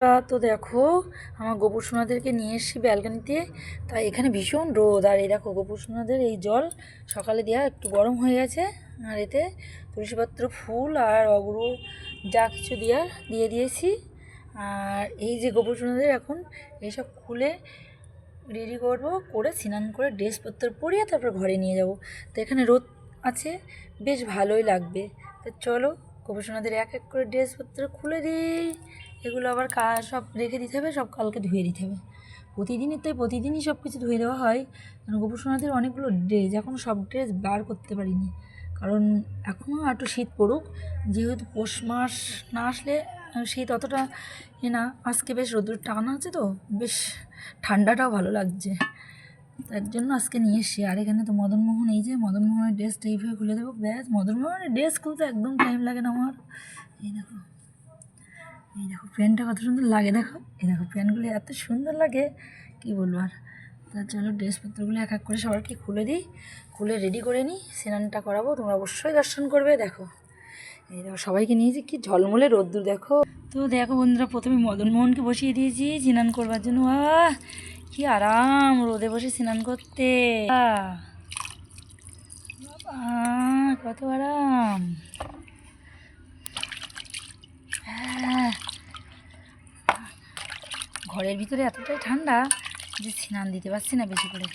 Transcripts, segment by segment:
তা দেখো, আমার গোপুর সোনাদেরকে নিয়ে এসেছি ব্যালকানিতে। তা এখানে ভীষণ রোদ, আর এই দেখো গোপুর সোনাদের এই জল সকালে দেওয়া একটু গরম হয়ে গেছে। আর এতে তুলসীপত্র, ফুল আর অগ্র যা কিছু দেওয়ার দিয়ে দিয়েছি। আর এই যে গোপুর সোনাদের এখন এইসব খুলে রেডি করব, করে স্নান করে ড্রেসপত্র পরিয়ে তারপর ঘরে নিয়ে যাব। তো এখানে রোদ আছে, বেশ ভালোই লাগবে। তো চলো গবেষণাদের এক এক করে ড্রেসপত্র খুলে দিই। এগুলো আবার সব রেখে দিতে হবে, সব কালকে ধুয়ে দিতে হবে। প্রতিদিনই তাই প্রতিদিনই সব কিছু ধুয়ে দেওয়া হয়। কারণ গোপুসোনাদের অনেকগুলো ড্রেস, এখন সব ড্রেস বার করতে পারিনি। কারণ এখনও একটু শীত পড়ুক, যেহেতু পৌষ মাস না আসলে শীত অতটা এ না। আজকে বেশ রোদ্দুর টানা আছে তো, বেশ ঠান্ডাটাও ভালো লাগছে। তার জন্য আজকে নিয়ে এসছি। আর এখানে তো মদনমোহন, এই যে মদনমোহনের ড্রেসটা এইভাবে খুলে দেবো। ব্যাস, মদনমোহনের ড্রেস খুলতে একদম টাইম লাগে না আমার। এই দেখো। এই দেখো প্যান্টটা কত সুন্দর লাগে, দেখো। এই দেখো প্যান্টগুলো এত সুন্দর লাগে, কি বলব আর। তা চলো ড্রেসপত্রগুলো এক এক করে সবাইকে খুলে দিই, খুলে রেডি করে নিই, স্নানটা করাবো, তোমরা অবশ্যই দর্শন করবে, দেখো। এই দেখো সবাইকে নিয়েছি কি ঝলমলে রোদ্দুর, দেখো। তো দেখো বন্ধুরা, প্রথমে মদনমোহনকে বসিয়ে দিয়েছি, স্নান করবার জন্য। আহ, কি আরাম, রোদে বসে স্নান করতে। কত আরাম হ্যাঁ। ঘরের ভিতরে এতটাই ঠান্ডা যে স্নান দিতে পারছি না বেশি করে।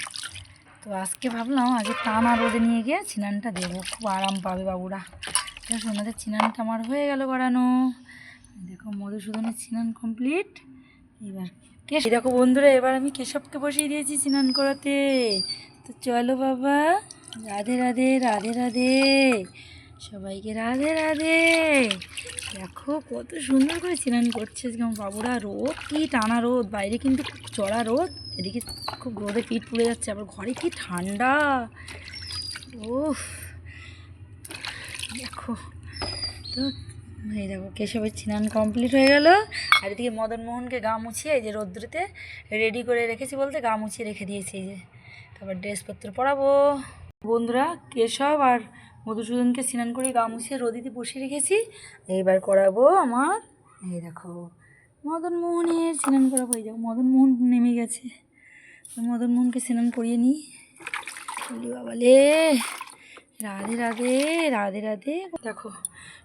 তো আজকে ভাবলাম আগে টানা রোদে নিয়ে গিয়ে স্নানটা দেবো। খুব আরাম পাবে বাবুরা। দেখো ওনাদের স্নানটা আমার হয়ে গেল করানো। দেখো মধুসূদনের স্নান কমপ্লিট এবার কেশ দেখো বন্ধুরা, এবার আমি কেশবকে বসিয়ে দিয়েছি স্নান করাতে। তো চলো বাবা, রাধে রাধে রাধে রাধে। সবাইকে রাধে রাধে। দেখো, কত সুন্দর করে স্নান করছে যেমন বাবুরা। রোদ কি টানা রোদ, বাইরে কিন্তু চড়া রোদ। এদিকে খুব রোদে পিঠ পুড়ে যাচ্ছে, আবার ঘরে কি ঠান্ডা। ওফ দেখো, তো এই দেখো কেশবের স্নান কমপ্লিট হয়ে গেল। আর এদিকে মদনমোহনকে গা মুছিয়ে এই যে রৌদ্রতে রেডি করে রেখেছি বলতে, গা মুছিয়ে রেখে দিয়েছি এই যে। তারপর ড্রেসপত্র পরাবো। বন্ধুরা, কেশব আর মধুসূদনকে স্নান করে গা মুছিয়ে রোদিতে বসিয়ে রেখেছি। এইবার করাবো আমার, এই দেখো, মদনমোহনের স্নান করাবো, এই দেখো, মদনমোহন নেমে গেছে। মদন মোহনকে স্নান করিয়ে নিই। বলি বাবালে রাধে রাধে রাধে রাধে। দেখো,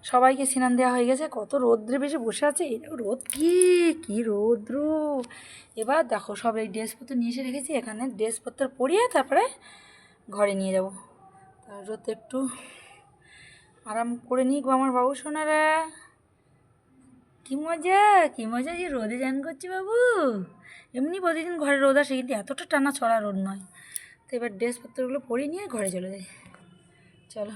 সবাইকে স্নান দেওয়া হয়ে গেছে। কত রৌদ্রে বেশি বসে আছে রোদ কি কি রৌদ্র। এবার দেখো, সব এই ড্রেসপত্র নিয়ে এসে রেখেছি, এখানে ড্রেসপত্র পরিয়ে তারপরে ঘরে নিয়ে যাব। রোদ একটু আরাম করে গো আমার বাবু সোনারা কি মজা কি মজা যে রোদে চান করছি বাবু। এমনি প্রতিদিন ঘরে রোদ আসে, কিন্তু এতটা টানা ছড়া রোদ নয়। তো এবার ড্রেসপত্রগুলো পরিয়ে নিয়ে ঘরে চলে যাই। চলো।